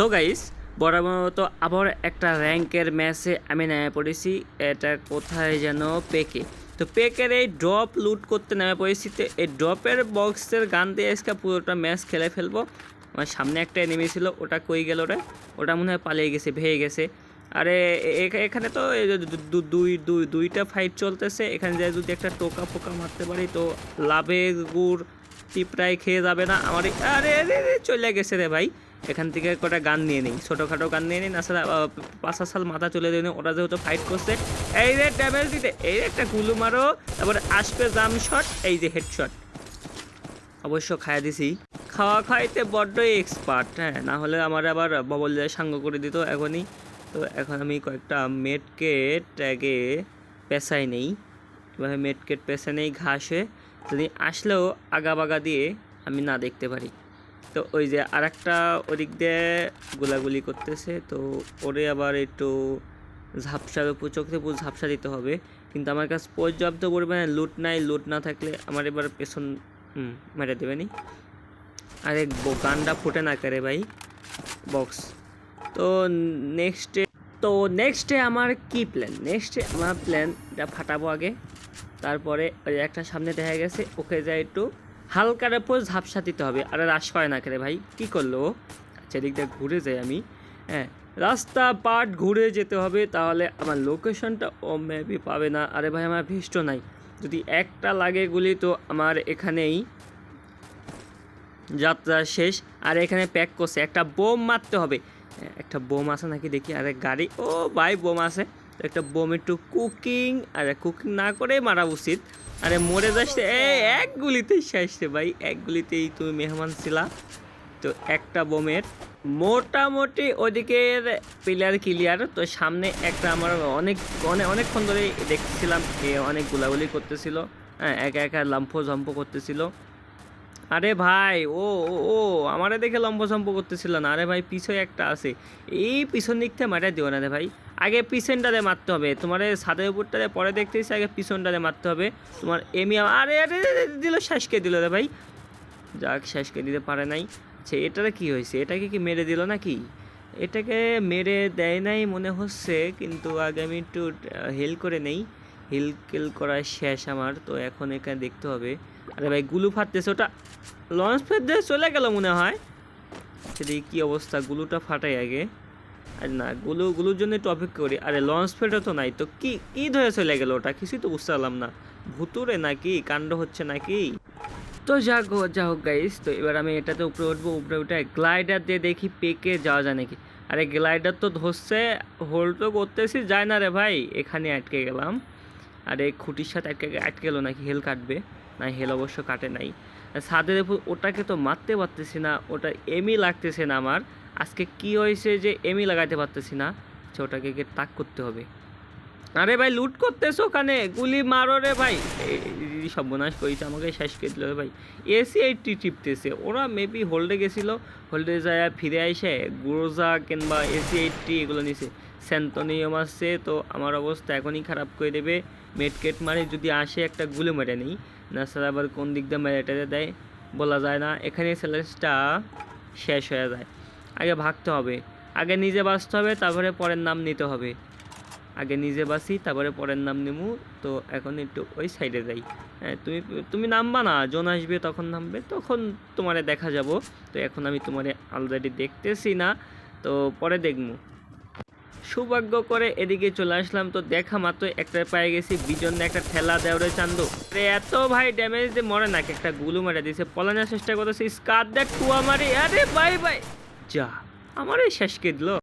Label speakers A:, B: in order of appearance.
A: So guys বরাবর মতো আবার একটা র্যাঙ্কের ম্যাচে আমি নেমে পড়েছি। এটা কোথায় যেন পেকে। তো পেকের এই ড্রপ লুট করতে নেমে পড়েছি। তো এই ড্রপের বক্সের গান দিয়ে আজকে পুরোটা ম্যাচ খেলে ফেলব। আমার সামনে একটা এনিমি ছিল ওটা কই গেল রে? ওটা মনে হয় পালিয়ে গেছে ভেয়ে গেছে। আরে এখানে তো দুই দুই দুইটা ফাইট চলতেছে। এখানে যে যদি একটা টোকা ফোকা মারতে পারি তো লাভে গুড় টিপটাই খেয়ে যাবে না আমার আরে আরে, চলে গেছে রে ভাই। এখান থেকে কটা গান নিয়ে নিই। ছোটোখাটো গান নিয়ে নিই আহ, পাঁচ সাল মাথা চলে দিন ওরা যেহেতু ফাইট করছে। এই রে ড্যামেজ দিতে এই রে একটা গুলু মারো তারপরে আসবে জাম শট এই যে হেডশট অবশ্য খাইয়া দিছি। খাওয়া খাইতে বড্ডই এক্সপার্ট হ্যাঁ না হলে আমার আবার ববল যায় সাঙ্গ করে দিত এখনই। তো এখন আমি কয়েকটা মেটকেট ট্যাগে পেশাই নেই। এভাবে মেটকেট পেশা নেই ঘাসে যদি আসলেও আগা বাগা দিয়ে আমি না দেখতে পারি। তো ওই যে আর একটা ওদিক দিয়ে গোলাগুলি করতেছে, তো ওরে আবার একটু ঝাপসার উপর চোখে উপর ঝাপসা দিতে হবে। কিন্তু আমার কাছে পর্যাপ্ত পরিমাণে লুট নাই লুট না থাকলে আমার এবার পেছন মেরে দেবেনি আরে গানটা ফুটে না করে ভাই বক্স তো নেক্সটে তো নেক্সটে আমার কি প্ল্যান নেক্সটে আমার প্ল্যান এটা ফাটাবো আগে। তারপরে ওই একটা সামনে দেখা গেছে, ওকে যাই একটু হালকার উপর ঝাপসা দিতে হবে। আরে রাস করে না করে ভাই? কি করল? আচ্ছা দিয়ে ঘুরে যাই আমি। হ্যাঁ রাস্তা পাট ঘুরে যেতে হবে, তাহলে আমার লোকেশনটা ও মেবি পাবে না। আরে ভাই, আমার ভেস্ট নাই। যদি একটা লাগে গুলি, তো আমার এখানেই যাত্রা শেষ। আর এখানে প্যাক করছে। একটা বোম মারতে হবে। একটা বোম আছে নাকি দেখি? আরে গাড়ি, ও ভাই, বোম আছে। একটা বোম একটু কুকিং আরে কুকিং না করে মারা উচিত। আরে মরে যাচ্ছে এ, এক গুলিতেই শেষ রে ভাই। এক গুলিতেই তুমি মেহমান ছিলা। তো একটা বোমের। মোটামুটি ওদিকের প্লেয়ার ক্লিয়ার তো সামনে একটা আমার অনেক অনেক অনেকক্ষণ ধরে দেখছিলাম অনেক গুলাগুলি করতেছিল। হ্যাঁ একা একা লাম্ফো ঝম্প করতেছিল। আরে ভাই, ও ও আমারে দেখে লম্ব সম্প করতেছিল না। আরে ভাই, পিছনে একটা আছে। এই পিছন দিক থেকে মারা দিও না রে ভাই। আগে পিছনটাতে মারতে হবে। তোমার ছাদের উপরটাতে পরে দেখতেছি আগে পিছনটাতে মারতে হবে। তোমার এমি আরে আরে দিল শ্বাসকে দিল রে ভাই। যাক শ্বাসকে দিতে পারে নাই। আচ্ছা এটারে কি হয়েছে? এটাকে কি মেরে দিল নাকি? এটাকে মেরে দেয় নাই মনে হচ্ছে, কিন্তু আগে আমি একটু হেল করে নেই। হিল কিল করা শেষ আমার। তো এখন এখানে দেখতে হবে। আরে ভাই, গুলু ফাটতেছে, ওটা লঞ্চ ফের দিয়ে চলে গেল মনে হয়। সেদি কি অবস্থা, গুলুটা ফাটাই আগে। আর না, গুলু, গুলুর জন্য একটু অপেক্ষা করি। আরে লঞ্চ ফেটও তো নাই, তো কি কি ধরে চলে গেল ওটা? কিছুই তো বুঝতে পারলাম না। ভুতুরে নাকি, কাণ্ড হচ্ছে নাকি? তো যা হোক যা হোক গাইস তো এবার আমি এটাতে উপরে উঠবো, উপরে উঠে গ্লাইডার দিয়ে দেখি পেকে যাওয়া যায় নাকি। আরে গ্লাইডার তো ধরছে হোল্ড তো করতেছি, যায় না রে ভাই, এখানে আটকে গেলাম। আর, খুঁটির সাথে আটকে আটকে গেলো নাকি, হেল কাটবে। না হেল অবশ্য কাটে নাই। ছাদের উপর ওটাকে তো মারতে পারতেছি না, ওটা এমই লাগতেছে না আমার। আজকে কি হয়েছে যে এমই লাগাইতে পারতেছি না আচ্ছা ওটাকে গিয়ে তাক করতে হবে। আরে ভাই, লুট করতেছো ওখানে? গুলি মারো রে ভাই। সর্বনাশ করেছে আমাকে, শেষ করে দিল ভাই। এসি এইটটি টিপতেছে। ওরা মেবি হোল্ডে গেছিল হোল্ডে যায়, ফিরে আইসে, গুরোজা কিংবা এসি এইটটি এগুলো নিছে। স্যান্তনিয়ম আসছে তো আমার অবস্থা এখনই খারাপ করে দেবে। মেটকেট মারে, যদি আসে একটা গুলি মেরে নেই। না স্যার, আবার কোন দিক দিয়ে মেরে টেরে দেয় বলা যায় না। এখানে চ্যালেঞ্জটা শেষ হয়ে যায়। আগে ভাগতে হবে। আগে নিজে বাঁচতে হবে, তারপরে পরের নাম নিতে হবে। আগে নিজে বাসি তারপরে পরের নাম নেমু। তো এখন একটু ওই সাইডে যাই। হ্যাঁ তুমি তুমি নামবা না। জন আসবে তখন নামবে, তখন তোমারে দেখা যাব। তো এখন আমি তোমারে অলরেডি দেখতেছি না। তো পরে দেখব সৌভাগ্য করে এদিকে চলে আসলাম। তো দেখা মাত্র একটা পায়ে গেছি বিজন একটা ঠেলা দেওয়ারে চান্দু। এত ভাই ড্যামেজ দিয়ে মরে না একটা গুলু মারা দিয়েছে, পলানোর চেষ্টা করতেছে। স্কার দেখ টুয়া মারি আরে বাই বাই যা, আমারই শেষকে দিল